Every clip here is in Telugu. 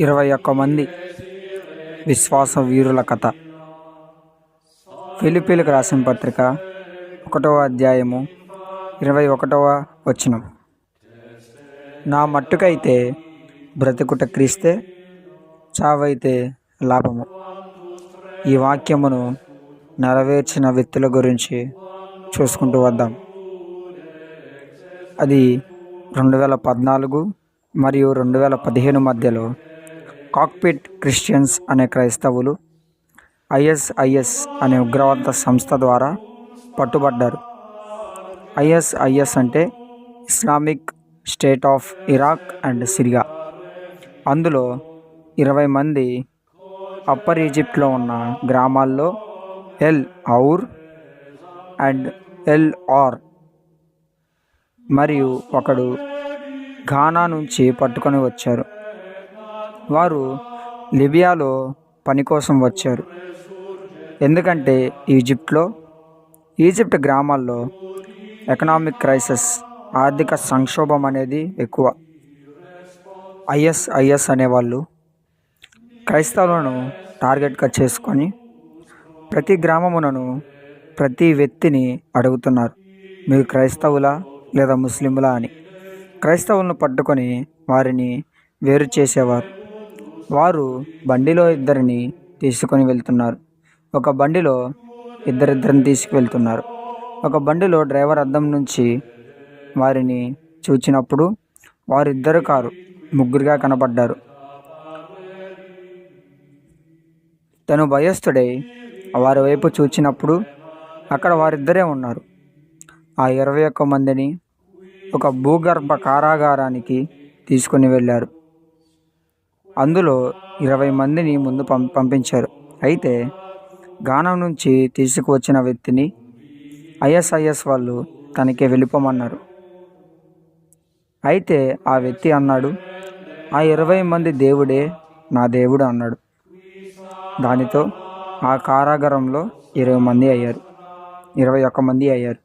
ఇరవై ఒక్క మంది విశ్వాస వీరుల కథ. ఫిలిపీలకు రాసిన పత్రిక ఒకటవ అధ్యాయము ఇరవై ఒకటవ వచనం. నా మట్టుకైతే బ్రతుకుట క్రీస్తే చావైతే లాభము. ఈ వాక్యమును నెరవేర్చిన వ్యక్తుల గురించి చూసుకుంటూ వద్దాం. అది రెండు వేల పద్నాలుగు మరియు రెండు వేల పదిహేను మధ్యలో కాక్పిట్ క్రిస్టియన్స్ అనే క్రైస్తవులు ఐఎస్ఐఎస్ అనే ఉగ్రవాద సంస్థ ద్వారా పట్టుబడ్డారు. ఐఎస్ఐఎస్ అంటే Islamic State of Iraq and Syria. అందులో ఇరవై మంది అప్పర్ ఈజిప్ట్లో ఉన్న గ్రామాల్లో El Aour and El are మరియు ఒకడు ఘానా నుంచి పట్టుకొని వచ్చారు. వారు లిబియాలో పని కోసం వచ్చారు. ఎందుకంటే ఈజిప్ట్లో ఈజిప్ట్ గ్రామాల్లో ఎకనామిక్ క్రైసిస్ ఆర్థిక సంక్షోభం అనేది ఎక్కువ. ఐఎస్ఐఎస్ అనేవాళ్ళు క్రైస్తవులను టార్గెట్గా చేసుకొని ప్రతి గ్రామమునను ప్రతి వ్యక్తిని అడుగుతున్నారు. మీరు క్రైస్తవులా లేదా ముస్లింలా అని. క్రైస్తవులను పట్టుకొని వారిని వేరు చేసేవారు. వారు బండిలో ఇద్దరిని తీసుకొని వెళ్తున్నారు. ఒక బండిలో ఇద్దరిద్దరిని తీసుకువెళ్తున్నారు. ఒక బండిలో డ్రైవర్ అద్దం నుంచి వారిని చూచినప్పుడు వారిద్దరు కారు ముగ్గురుగా కనపడ్డారు తను భయస్థుడై వారి వైపు చూచినప్పుడు అక్కడ వారిద్దరే ఉన్నారు. ఆ ఇరవై ఒక్క మందిని ఒక భూగర్భ కారాగారానికి తీసుకుని వెళ్ళారు. అందులో ఇరవై మందిని ముందు పం పంపించారు. అయితే గానం నుంచి తీసుకువచ్చిన వ్యక్తిని ఐఎస్ఐఎస్ వాళ్ళు తనకే వెళ్ళిపోమన్నారు. అయితే ఆ వ్యక్తి అన్నాడు ఆ ఇరవై మంది దేవుడే నా దేవుడు అన్నాడు. దానితో ఆ కారాగారంలో ఇరవై మంది అయ్యారు. ఇరవై ఒక్క మంది అయ్యారు.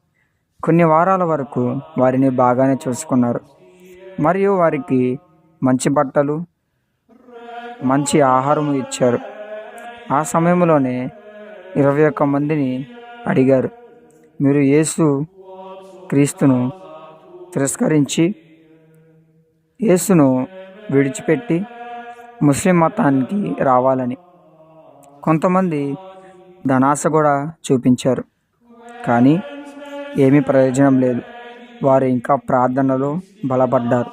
కొన్ని వారాల వరకు వారిని బాగానే చూసుకున్నారు. మరియు వారికి మంచి బట్టలు మంచి ఆహారం ఇచ్చారు. ఆ సమయంలోనే ఇరవై ఒక్క మందిని అడిగారు. మీరు యేసు క్రీస్తును తిరస్కరించి యేసును విడిచిపెట్టి ముస్లిం మతానికి రావాలని కొంతమంది ధనాశ కూడా చూపించారు. కానీ ఏమీ ప్రయోజనం లేదు. వారు ఇంకా ప్రార్థనలో బలపడ్డారు.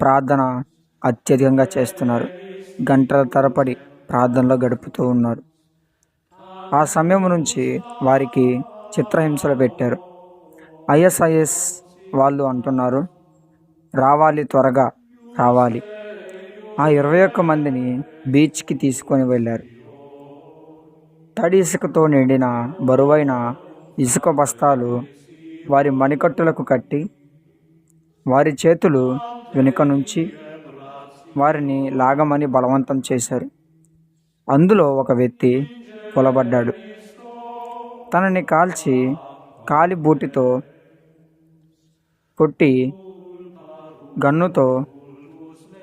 ప్రార్థన అత్యధికంగా చేస్తున్నారు. గంటల తరబడి ప్రార్థనలో గడుపుతూ ఉన్నారు. ఆ సమయం నుంచి వారికి చిత్రహింసలు పెట్టారు. ఐఎస్ఐఎస్ వాళ్ళు అంటున్నారు రావాలి త్వరగా రావాలి. ఆ ఇరవై ఒక్క మందిని బీచ్కి తీసుకొని వెళ్ళారు. తడి ఇసుకతో నిండిన బరువైన ఇసుక బస్తాలు వారి మణికట్టులకు కట్టి వారి చేతులు వెనుక నుంచి వారిని లాగమని బలవంతం చేశారు. అందులో ఒక వ్యక్తి కొలబడ్డాడు. తనని కాల్చి కాలి బూటితో కొట్టి గన్నుతో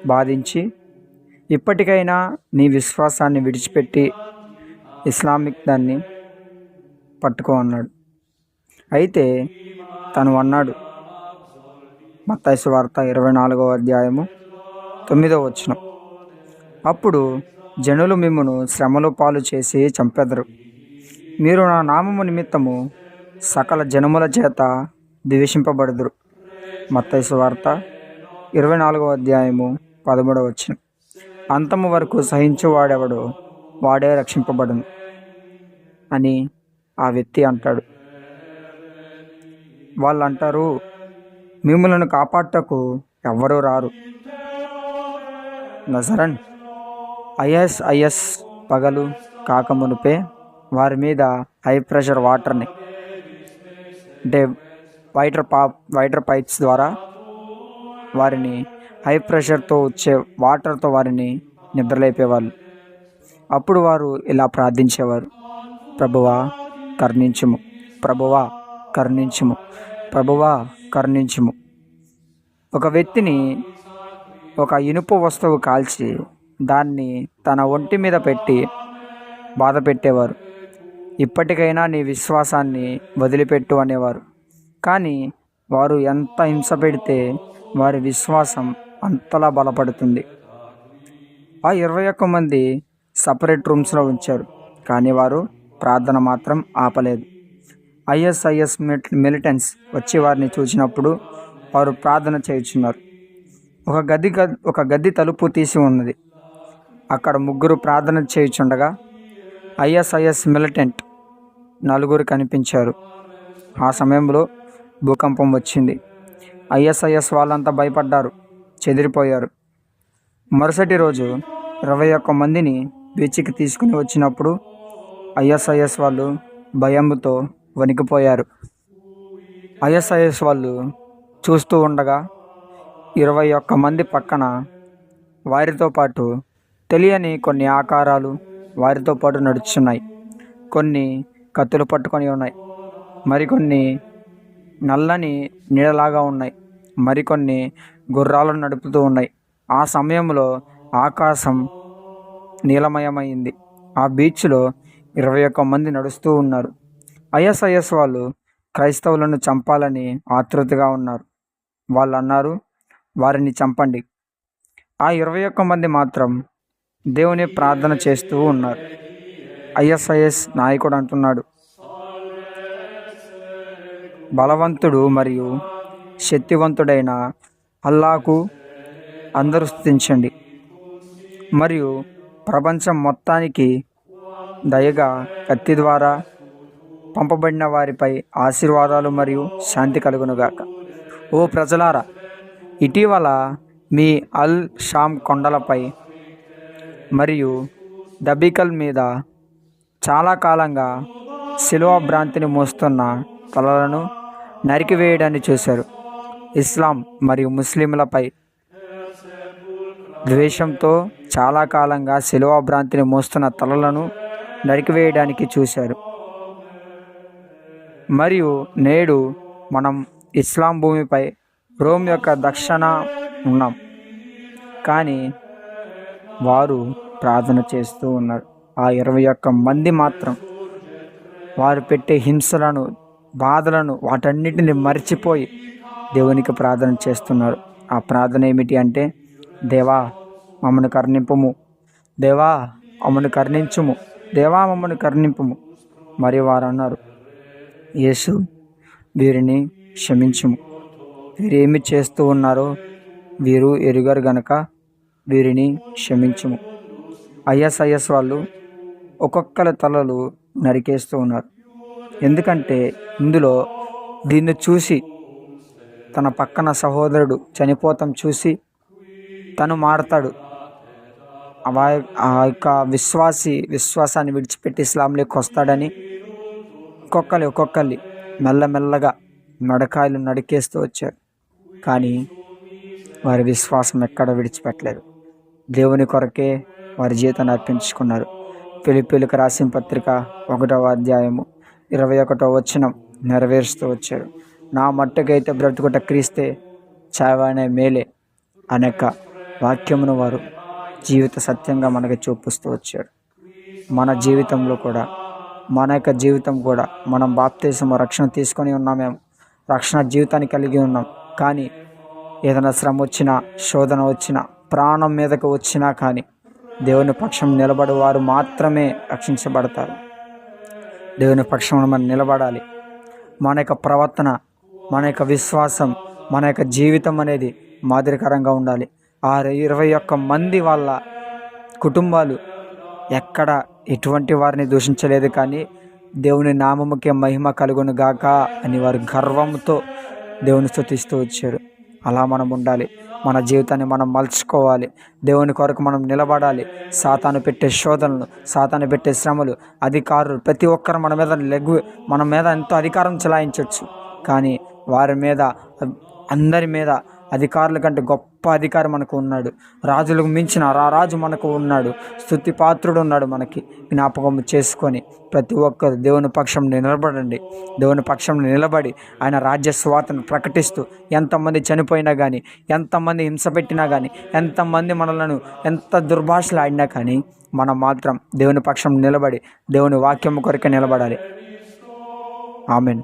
బాధించి ఇప్పటికైనా నీ విశ్వాసాన్ని విడిచిపెట్టి ఇస్లామిక్ దాన్ని పట్టుకో అన్నాడు. అయితే తను అన్నాడు మత్తాయి వార్త ఇరవై నాలుగవ అధ్యాయము తొమ్మిదవ వచనం. అప్పుడు జనులు మిమ్మను శ్రమలు పాలు చేసి చంపెదరు. మీరు నా నామము నిమిత్తము సకల జనముల చేత ద్వేషింపబడదురు. మత్తైసు వార్త ఇరవై నాలుగవ అధ్యాయము పదమూడవ వచ్చిన అంతము వరకు సహించువాడెవడో వాడే రక్షింపబడును అని ఆ వ్యక్తి అంటాడు. వాళ్ళు అంటారు మిమ్మలను కాపాడటకు ఎవ్వరూ రారు. నజరన్ ఐఎస్ఐఎస్ పగలు కాకమునుపే వారి మీద హై ప్రెషర్ వాటర్ని. అంటే వైటర్ పా వైటర్ పైప్స్ ద్వారా వారిని హై ప్రెషర్తో వచ్చే వాటర్తో వారిని నిద్రలేపేవాళ్ళు. అప్పుడు వారు ఇలా ప్రార్థించేవారు. ప్రభువా కర్ణించుము. ప్రభువా కర్ణించుము. ప్రభువా కర్ణించుము. ఒక వ్యక్తిని ఒక ఇనుప వస్తువు కాల్చి దాన్ని తన ఒంటి మీద పెట్టి బాధ పెట్టేవారు. ఇప్పటికైనా నీ విశ్వాసాన్ని వదిలిపెట్టు అనేవారు. కానీ వారు ఎంత హింస పెడితే వారి విశ్వాసం అంతలా బలపడుతుంది. ఆ ఇరవై ఒక్క మంది సపరేట్ రూమ్స్లో ఉంచారు. కానీ వారు ప్రార్థన మాత్రం ఆపలేదు. ఐఎస్ఐఎస్ మిలిటెన్స్ వచ్చి వారిని చూసినప్పుడు వారు ప్రార్థన చేయుచున్నారు. ఒక గది ఒక గది తలుపు తీసి ఉన్నది. అక్కడ ముగ్గురు ప్రార్థన చేయుచుండగా ఐఎస్ఐఎస్ మిలిటెంట్ నలుగురు కనిపించారు. ఆ సమయంలో భూకంపం వచ్చింది. ఐఎస్ఐఎస్ వాళ్ళంతా భయపడ్డారు చెదిరిపోయారు. మరుసటి రోజు ఇరవై ఒక్క మందిని బీచ్కి తీసుకుని వచ్చినప్పుడు ఐఎస్ఐఎస్ వాళ్ళు భయంతో వణికిపోయారు. ఐఎస్ఐఎస్ వాళ్ళు చూస్తూ ఉండగా ఇరవై ఒక్క మంది పక్కన వారితో పాటు తెలియని కొన్ని ఆకారాలు వారితో పాటు నడుచున్నాయి. కొన్ని కత్తులు పట్టుకొని ఉన్నాయి. మరికొన్ని నల్లని నీడలాగా ఉన్నాయి. మరికొన్ని గుర్రాలను నడుపుతూ ఉన్నాయి. ఆ సమయంలో ఆకాశం నీలమయమైంది. ఆ బీచ్లో ఇరవై ఒక్క మంది నడుస్తూ ఉన్నారు. ఐఎస్ఐఎస్ వాళ్ళు క్రైస్తవులను చంపాలని ఆతృతగా ఉన్నారు. వాళ్ళు అన్నారు వారిని చంపండి. ఆ ఇరవై ఒక్క మంది మాత్రం దేవుని ప్రార్థన చేస్తూ ఉన్నారు. ఐఎస్ఐఎస్ నాయకుడు అంటున్నాడు. బలవంతుడు మరియు శక్తివంతుడైన అల్లాకు అందరూ స్థుతించండి మరియు ప్రపంచం మొత్తానికి దయగా కత్తి ద్వారా పంపబడిన వారిపై ఆశీర్వాదాలు మరియు శాంతి కలుగునుగాక. ఓ ప్రజలారా ఇటీవల మీ అల్ షామ్ కొండలపై మరియు దబికల్ మీద చాలా కాలంగా శిలువ భ్రాంతిని మోస్తున్న తలలను నరికివేయడాన్ని చూశారు. ఇస్లాం మరియు ముస్లింలపై ద్వేషంతో చాలా కాలంగా శిలువ భ్రాంతిని మోస్తున్న తలలను నరికివేయడానికి చూశారు. మరియు నేడు మనం ఇస్లాం భూమిపై రోమ్ యొక్క దక్షిణ ఉన్నాం. కానీ వారు ప్రార్థన చేస్తూ ఉన్నారు. ఆ ఇరవై ఒక్క మంది మాత్రం వారు పెట్టే హింసలను బాధలను వాటన్నిటిని మర్చిపోయి దేవునికి ప్రార్థన చేస్తున్నారు. ఆ ప్రార్థన ఏమిటి అంటే దేవా మమ్మను కర్ణింపము. దేవా మమ్మను కర్ణించుము. దేవా మమ్మను కర్ణింపము. మరి వారు అన్నారు యేసు వీరిని క్షమించుము. వీరేమి చేస్తూ ఉన్నారో వీరు ఎరుగరు గనక వీరిని క్షమించుము. ఐఎస్ఐఎస్ వాళ్ళు ఒక్కొక్కరి తలలు నరికేస్తూ ఉన్నారు. ఎందుకంటే ఇందులో దీన్ని చూసి తన పక్కన సహోదరుడు చనిపోతాం చూసి తను మారతాడు. ఆ- ఆ యొక్క విశ్వాసి విశ్వాసాన్ని విడిచిపెట్టి ఇస్లాంలోకి వస్తాడని ఒక్కొక్కరి ఒక్కొక్కరి మెల్లమెల్లగా నడకాయలు నడికేస్తూ వచ్చారు. కానీ వారి విశ్వాసం ఎక్కడ విడిచిపెట్టలేదు. దేవుని కొరకే వారి జీవితాన్ని అర్పించుకున్నారు. పిలిపిలికి రాసిన పత్రిక ఒకటవ అధ్యాయము ఇరవై ఒకటో వచనం నెరవేరుస్తూ వచ్చారు. నా మట్టుకైతే బ్రతుకుట క్రీస్తే చావనే మేలే అనేక వాక్యమును వారు జీవిత సత్యంగా మనకి చూపిస్తూ వచ్చాడు మన జీవితంలో కూడా మన యొక్క జీవితం కూడా మనం బాప్తీసము రక్షణ తీసుకొని ఉన్నామేమో రక్షణ జీవితాన్ని కలిగి ఉన్నాం. కానీ ఏదైనా శ్రమ వచ్చినా శోధన వచ్చినా ప్రాణం మీదకు వచ్చినా కానీ దేవుని పక్షం నిలబడి వారు మాత్రమే రక్షించబడతారు. దేవుని పక్షం మనం నిలబడాలి. మన యొక్క ప్రవర్తన మన యొక్క విశ్వాసం మన యొక్క జీవితం అనేది మాదిరికరంగా ఉండాలి. ఆ ఇరవై ఒక్క మంది వాళ్ళ కుటుంబాలు ఎక్కడ ఎటువంటి వారిని దూషించలేదు కానీ దేవుని నామముకే మహిమ కలుగును గాక అని వారు గర్వంతో దేవుని స్థుతిస్తూ వచ్చారు అలా మనం ఉండాలి. మన జీవితాన్ని మనం మలుచుకోవాలి. దేవుని కొరకు మనం నిలబడాలి. సాతాను పెట్టే శోధనలు సాతాను పెట్టే శ్రమలు అధికారులు ప్రతి ఒక్కరు మన మీద లెగ్గు మన మీద ఎంతో అధికారం చెలాయించవచ్చు కానీ వారి మీద అందరి మీద అధికారుల కంటే గొప్ప అధికారి మనకు ఉన్నాడు. రాజులకు మించిన రారాజు మనకు ఉన్నాడు. స్థుతి పాత్రుడు ఉన్నాడు మనకి. జ్ఞాపకం చేసుకొని ప్రతి ఒక్కరు దేవుని పక్షం నిలబడండి. దేవుని పక్షం నిలబడి ఆయన రాజ్య స్వాతను ప్రకటిస్తూ ఎంతమంది చనిపోయినా కానీ ఎంతమంది హింస పెట్టినా కానీ ఎంతమంది మనలను ఎంత దుర్భాషలు ఆడినా కానీ మనం మాత్రం దేవుని పక్షం నిలబడి దేవుని వాక్యం కొరకే నిలబడాలి. ఆమెన్.